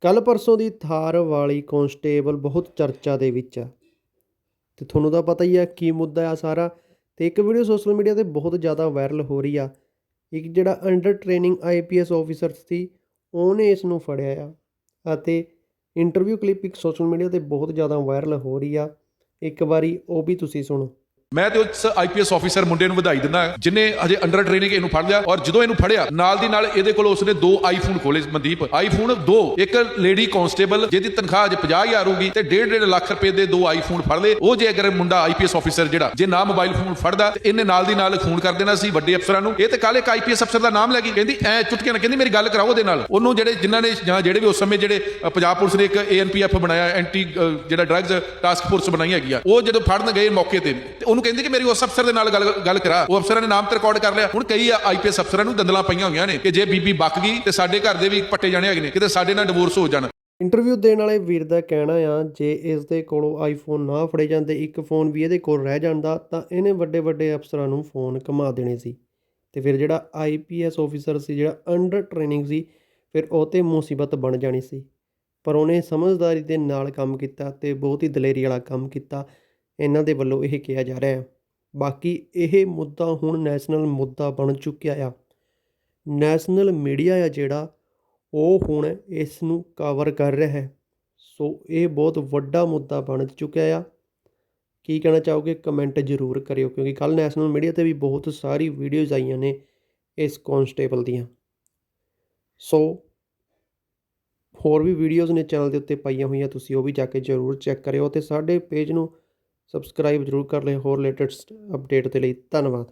ਕੱਲ ਪਰਸੋਂ ਦੀ ਥਾਰ ਵਾਲੀ ਕਾਂਸਟੇਬਲ ਬਹੁਤ ਚਰਚਾ ਦੇ ਵਿੱਚ ਆ। ਤੇ ਤੁਹਾਨੂੰ ਤਾਂ ਪਤਾ ਹੀ ਆ ਕੀ ਮੁੱਦਾ ਆ ਸਾਰਾ। ਤੇ ਇੱਕ ਵੀਡੀਓ ਸੋਸ਼ਲ ਮੀਡੀਆ ਤੇ ਬਹੁਤ ਜ਼ਿਆਦਾ ਵਾਇਰਲ ਹੋ ਰਹੀ ਆ। ਇੱਕ ਜਿਹੜਾ under training I P S officer ਸੀ, ਉਹਨੇ ਇਸ ਨੂੰ ਫੜਿਆ ਆ। ਅਤੇ ਇੰਟਰਵਿਊ ਕਲਿੱਪ ਇੱਕ ਸੋਸ਼ਲ ਮੀਡੀਆ ਤੇ ਬਹੁਤ ਜ਼ਿਆਦਾ ਵਾਇਰਲ ਹੋ ਰਹੀ ਆ। ਇੱਕ ਵਾਰੀ ਉਹ ਵੀ ਤੁਸੀਂ ਸੁਣੋ। ਮੈਂ ਤੇ ਉਸ ਆਈਪੀਐਸ ਆਫੀਸਰ ਮੁੰਡੇ ਨੂੰ ਵਧਾਈ ਦਿੰਦਾ ਜਿਨੇ ਹਜੇ ਅੰਡਰ ਟ੍ਰੇਨਿੰਗ ਇਹਨੂੰ ਫੜ ਲਿਆ ਔਰ ਜਦੋਂ ਇਹਨੂੰ ਫੜਿਆ, ਨਾਲ ਦੀ ਨਾਲ ਇਹਦੇ ਕੋਲ ਉਸਨੇ ਦੋ ਆਈਫੋਨ ਖੋਲੇ ਮਨਦੀਪ। ਆਈਫੋਨ ਦੋ, ਇੱਕ ਲੇਡੀ ਕਾਂਸਟੇਬਲ ਜਿਹਦੀ ਤਨਖਾਹ ਅਜੇ 50000 ਹੋਊਗੀ ਤੇ 1.5 ਲੱਖ ਰੁਪਏ ਦੇ ਦੋ ਆਈਫੋਨ ਫੜ ਲਏ। ਉਹ ਜੇ ਅਗਰ ਮੁੰਡਾ ਆਈਪੀਐਸ ਆਫੀਸਰ ਜਿਹੜਾ, ਜੇ ਨਾ ਮੋਬਾਈਲ ਫੋਨ ਫੜਦਾ, ਤੇ ਇਹਨੇ ਨਾਲ ਦੀ ਨਾਲ ਫੋਨ ਕਰ ਦੇਣਾ ਸੀ ਵੱਡੇ ਅਫਸਰਾਂ ਨੂੰ। ਇਹ ਤੇ ਕੱਲ ਇੱਕ ਆਈਪੀਐਸ ਅਫਸਰ ਦਾ ਨਾਮ ਲੈ ਗਈ, ਕਹਿੰਦੀ, ਐ ਚੁਟਕੀਆਂ ਨਾਲ, ਕਹਿੰਦੀ, ਮੇਰੀ ਗੱਲ ਕਰਾਓ ਉਹਦੇ ਨਾਲ। ਉਹਨੂੰ ਜਿਹੜੇ ਜਿਨ੍ਹਾਂ ਨੇ, ਜਾਂ ਜਿਹੜੇ ਵੀ ਉਸ ਸਮੇਂ ਜਿਹੜੇ ਪੰਜਾਬ ਪੁਲਿਸ ਨੇ ਇੱਕ ਏਐਨਪੀਐਫ ਬਣਾਇਆ ਐਂਟੀ ਜਿਹੜਾ ਡਰੱਗਸ ਟਾਸਕ ਫੋਰਸ ਬਣਾਈ ਹੈਗੀ ਆ ਉਹ ਜਦੋਂ ਫੜਨ ਗਏ ਮੌਕੇ ਤੇ ਉਹਨੂੰ ਕਹਿੰਦੀ ਕਿ ਮੇਰੀ ਉਸ ਅਫਸਰ ਦੇ ਨਾਲ ਗੱਲ ਗੱਲ ਕਰਾ। ਉਹ ਅਫਸਰਾਂ ਨੇ ਨਾਮ ਤੇ ਰਿਕਾਰਡ ਕਰ ਲਿਆ। ਹੁਣ ਕਈ ਆਈਪੀਐਸ ਅਫਸਰਾਂ ਨੂੰ ਦੰਦਲਾਂ ਪਈਆਂ ਹੋਈਆਂ ਨੇ ਕਿ ਜੇ ਬੀਬੀ ਬੱਕ ਗਈ ਤੇ ਸਾਡੇ ਘਰ ਦੇ ਵੀ ਪੱਟੇ ਜਾਣੇ ਹੈਗੇ ਨੇ, ਕਿਤੇ ਸਾਡੇ ਨਾਲ ਡਿਵੋਰਸ ਹੋ ਜਾਣ। ਇੰਟਰਵਿਊ ਦੇਣ ਵਾਲੇ ਵੀਰ ਦਾ ਕਹਿਣਾ ਆ, ਜੇ ਇਸ ਦੇ ਕੋਲੋਂ ਆਈਫੋਨ ਨਾ ਫੜੇ ਜਾਂਦੇ, ਇੱਕ ਫੋਨ ਵੀ ਇਹਦੇ ਕੋਲ ਰਹਿ ਜਾਂਦਾ, ਤਾਂ ਇਹਨੇ ਵੱਡੇ ਵੱਡੇ ਅਫਸਰਾਂ ਨੂੰ ਫੋਨ ਘੁਮਾ ਦੇਣੇ ਸੀ। ਤੇ ਫਿਰ ਜਿਹੜਾ ਆਈਪੀਐਸ ਆਫੀਸਰ ਸੀ, ਜਿਹੜਾ ਅੰਡਰ ਟ੍ਰੇਨਿੰਗ ਸੀ, ਫਿਰ ਉਹ ਤੇ ਮੁਸੀਬਤ ਬਣ ਜਾਣੀ ਸੀ। ਪਰ ਉਹਨੇ ਸਮਝਦਾਰੀ ਦੇ ਨਾਲ ਕੰਮ ਕੀਤਾ ਤੇ ਬਹੁਤ ਹੀ ਦਲੇਰੀ ਵਾਲਾ ਕੰਮ ਕੀਤਾ। ਇਹਨਾਂ ਦੇ ਵੱਲੋਂ ਇਹ ਕਿਹਾ ਜਾ ਰਿਹਾ ਹੈ। ਬਾਕੀ ਇਹ ਮੁੱਦਾ ਹੁਣ ਨੈਸ਼ਨਲ ਮੁੱਦਾ ਬਣ ਚੁੱਕਿਆ ਆ। ਨੈਸ਼ਨਲ ਮੀਡੀਆ ਆ ਜਿਹੜਾ, ਉਹ ਹੁਣ ਇਸ ਨੂੰ ਕਵਰ ਕਰ ਰਿਹਾ ਹੈ। ਸੋ ਇਹ ਬਹੁਤ ਵੱਡਾ ਮੁੱਦਾ ਬਣ ਚੁੱਕਿਆ ਆ। ਕੀ ਕਹਿਣਾ ਚਾਹੋਗੇ? ਕਮੈਂਟ ਜ਼ਰੂਰ ਕਰਿਓ, ਕਿਉਂਕਿ ਕੱਲ ਨੈਸ਼ਨਲ ਮੀਡੀਆ ਤੇ ਵੀ ਬਹੁਤ ਸਾਰੀ ਵੀਡੀਓਜ਼ ਆਈਆਂ ਨੇ ਇਸ ਕਾਂਸਟੇਬਲ ਦੀਆਂ। ਸੋ ਹੋਰ ਵੀ ਵੀਡੀਓਜ਼ ਨੇ ਚੈਨਲ ਦੇ ਉੱਤੇ ਪਾਈਆਂ ਹੋਈਆਂ, ਤੁਸੀਂ ਉਹ ਵੀ ਜਾ ਕੇ ਜ਼ਰੂਰ ਚੈੱਕ ਕਰਿਓ ਤੇ ਸਾਡੇ ਪੇਜ ਨੂੰ ਸਬਸਕ੍ਰਾਈਬ ਜ਼ਰੂਰ ਕਰ ਲਿਓ। ਹੋਰ ਲੇਟੈਸਟ ਅਪਡੇਟ ਦੇ ਲਈ ਧੰਨਵਾਦ।